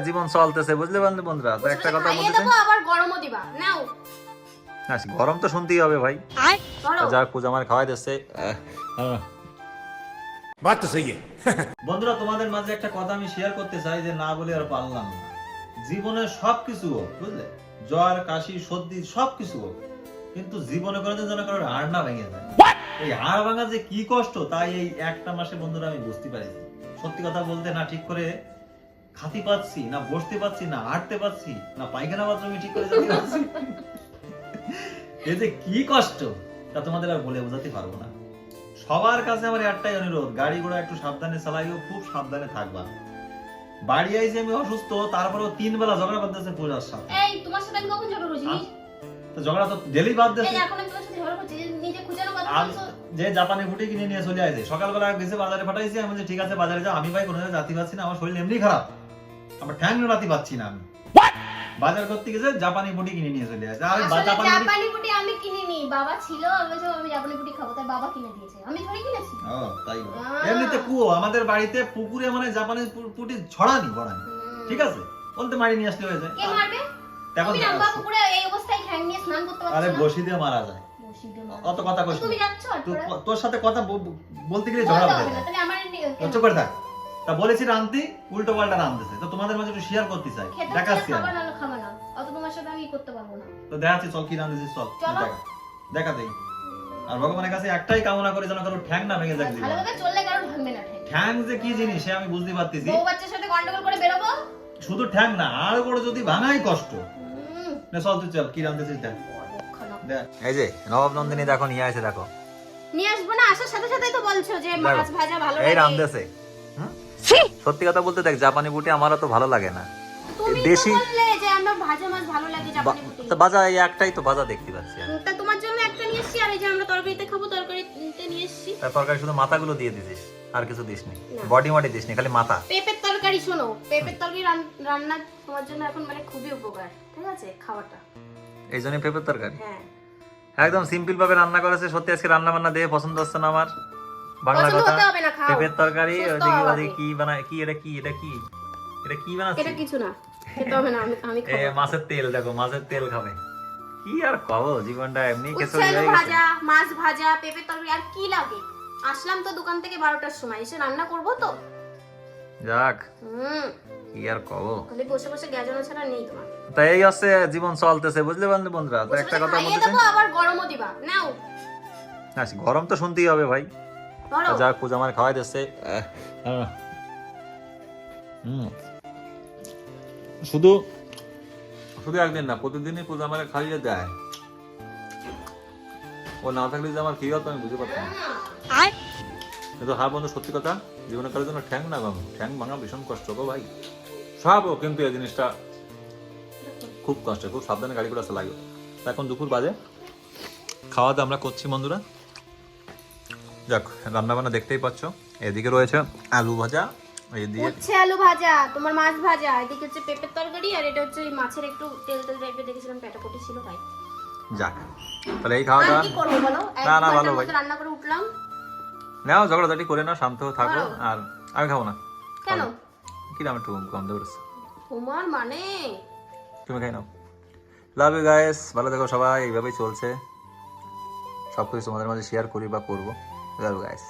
জীবন চলতেছে বুঝলে বন্ধু বন্ধুরা? তো একটা কথা বলতে আচ্ছা, গরম তো শুনতেই হবে ভাই। যা কুজ আমার খাওয়াই দিচ্ছে। বন্ধুরা তোমাদের মাঝে একটা কথা আমি শেয়ার করতে চাই যে না বলে আর পারলাম না। জীবনে সবকিছু হোক বুঝলে? জ্বর কাশি সর্দি সবকিছু হোক। কিন্তু জীবনে কোনোদিন যেন কারোর হাড় না ভেঙে যায়। এই হাড় ভাঙা যে কি কষ্ট তাই এই একটা মাসে বন্ধুরা আমি বুঝতে পারিনি। সত্যি কথা বলতে না ঠিক করে খাতি পাচ্ছি না বসতে পাচ্ছি না হাঁটতে পাচ্ছি না পায়খানা বাথরুমে ঠিক করে যেতে পারছি। এই যে কি কষ্ট তা তোমাদের আর বলে বোঝাতে পারব না। সবার কাছে আমার একটাই অনুরোধ গাড়ি ঘোড়া একটু সাবধানে চালাইও খুব সাবধানে থাকবা। বাড়ি আইসে আমি অসুস্থ তারপরেও তিন বেলা ঝগড়া বাঁধতেছে পূজার সাথে। এই তোমার সাথে আমি কখন ঝগড়া করছি? তো ঝগড়া তো ডেলি বাদ দিচ্ছে এখন আমি তোমার সাথে ঝগড়া করছি যে নিজে খুঁজানো কথা বলছো? যে জাপানি ফুটি কিনে নিয়ে চলে আসে সকালবেলা গেছে বাজারে পাঠাইছি আমি বলছি, ঠিক আছে বাজারে যাও আমি ভাই কোনো জায়গায় যাতে পাচ্ছি না আমার শরীর এমনি খারাপ। আমার ঠ্যাং রাতি পাচ্ছি না আমি। বাজার করতে গেছে জাপানি ফুটি কিনে নিয়ে চলে আসে আর জাপানি ফুটি- আমি বাবা ছিল আমি বলছি আমি জাপানি পুটি খাব। তাই বাবা কিনে দিয়েছে। আমি কিনেছি। ও তাই এমনিতে কুয়ো আমাদের বাড়িতে পুকুরে মানে জাপানি পুটি ছড়ানি ঠিক আছে? বলতে মারি নিয়ে আসলে হয়ে যায়। কে মারবে? দেখো দেখা পুকুরে এই অবস্থায় ঠ্যাং নিয়ে স্নান করতে পারছ আরে বসি দিয়ে মারা যায়। অত কথা কইস তুমি যাচ্ছ তোরা? সাথে কথা বলতে গেলে ঝগড়া হবে তাহলে আমার চুপ করে থাক। তা বলেছি রান্তি উল্টো পাল্টা রান্ধতেছে তো তোমাদের মাঝে একটু শেয়ার করতে চাই। দেখাচ্ছি। খাবার না। অত তোমার সাথে আমি করতে পারব না। তো দেখাচ্ছি চল কি রান্ধেছিস চল। চলো। দেখা। দেখা দেই। আর ভগবানের কাছে একটাই কামনা করে যেন কারও ঠ্যাং না ভেঙে যাক জীবনে। ভালোভাবে চললে কারও ভাঙবে না ঠ্যাং। ঠ্যাং যে কি জিনিস সে আমি বুঝতে পারতেছি। বউ বাচ্চার সাথে গন্ডগোল করে বেরোবো? শুধু ঠ্যাং না আর বড় যদি ভাঙাই কষ্ট। হুম, নে চল তুই চল কি রান্ধেছিস দেখ। এই যে নবাব নন্দিনী দেখো নিয়ে আসে দেখো। নিয়ে আসব না আসার সাথে সাথেই তো বলছো যে মাছ ভাজা ভালো এই লাগে? সত্যি কথা বলতে দেখ জাপানি বুটি আমারও তো ভালো লাগে না। তুমি তো দেশি- বললে যে আমার ভাজা মাছ ভালো লাগে জাপানি পুটি তো বাজা এই একটাই তো বাজা দেখতে পাচ্ছি আমি। তা এসেছি আর এই যে আমরা তরকারিতে খাব তরকারিতে নিয়ে এসেছি। তরকারি শুধু মাথাগুলো দিয়ে দিছিস আর কিছু দিসনি না। বডি মডি দিসনি খালি মাথা। পেঁপের তরকারি শোনো পেঁপের তরকারি রান্না তোমার জন্য এখন মানে খুবই উপকার ঠিক আছে খাওয়াটা। এই জন্য পেঁপের তরকারি? হ্যাঁ। একদম সিম্পল ভাবে রান্না করেছে সত্যি আজকে রান্না বান্না দিয়ে পছন্দ হচ্ছে না আমার। বাংলা কথা না। পেঁপের তরকারি ওদিকে ওদিকে কি বানায় কি এটা কি এটা কি? এটা কি বানাচ্ছে এটা কিছু না খেতে হবে না আমি আমি মাছের তেল দেখো মাছের তেল খাবে। কি আর খাব? জীবনটা এমনি ভাজা মাছ ভাজা পেঁপের তরকারি আর কি লাগে? আসলাম তো দোকান থেকে বারোটার সময় এসে রান্না করব তো। যাক হুম। কি আর কবো খালি বসে বসে গ্যাজানো ছাড়া নেই তোমার। তাই এই হচ্ছে জীবন চলতেছে বুঝলে বন্ধু বন্ধুরা? তো একটা কথা বলতে দেবো আবার গরমও দিবা। নাও। চাই গরম তো শুনতেই হবে ভাই। যাক পূজা আমার খাওয়াই দিচ্ছে। হুম। শুধু শুধু একদিন না প্রতিদিনই পূজা আমার খাইয়ে দেয়। ও না থাকলে যে আমার কি হতো আমি বুঝতে পারতাম কিন্তু হ্যাঁ বন্ধু সত্যি কথা জীবনে কারোর জন্য ঠ্যাং না ভাঙো ঠ্যাং ভাঙা ভীষণ কষ্ট গো ভাই। সব কিন্তু এই জিনিসটা খুব কষ্ট খুব সাবধানে গাড়ি করে চালাইও তো এখন দুপুর বাজে। খাওয়া দাওয়া আমরা করছি বন্ধুরা। যাক রান্না বান্না দেখতেই পাচ্ছ। এদিকে রয়েছে আলু ভাজা। উচ্ছে আলু ভাজা তোমার মাছ ভাজা এদিকে হচ্ছে পেঁপের তরকারি আর এটা হচ্ছে মাছের একটু তেল তেল টাইপের দেখেছিলাম পেটাকুটি ছিল তাই। যাক তাহলে এই খাওয়া দাওয়া কি না, না, ভালো ভাই। রান্না করে উঠলাম। নাও ঝগড়াঝাটি করে না শান্ত হয়ে। থাকো আর আমি খাব না। কেন? কিরাম একটু গন্ধ করেছে তোমার মানে? তুমি খাই নাও। লাভ ইউ গাইস ভালো দেখো সবাই এইভাবেই চলছে। সব কিছু তোমাদের মাঝে শেয়ার করি বা করব। Love guys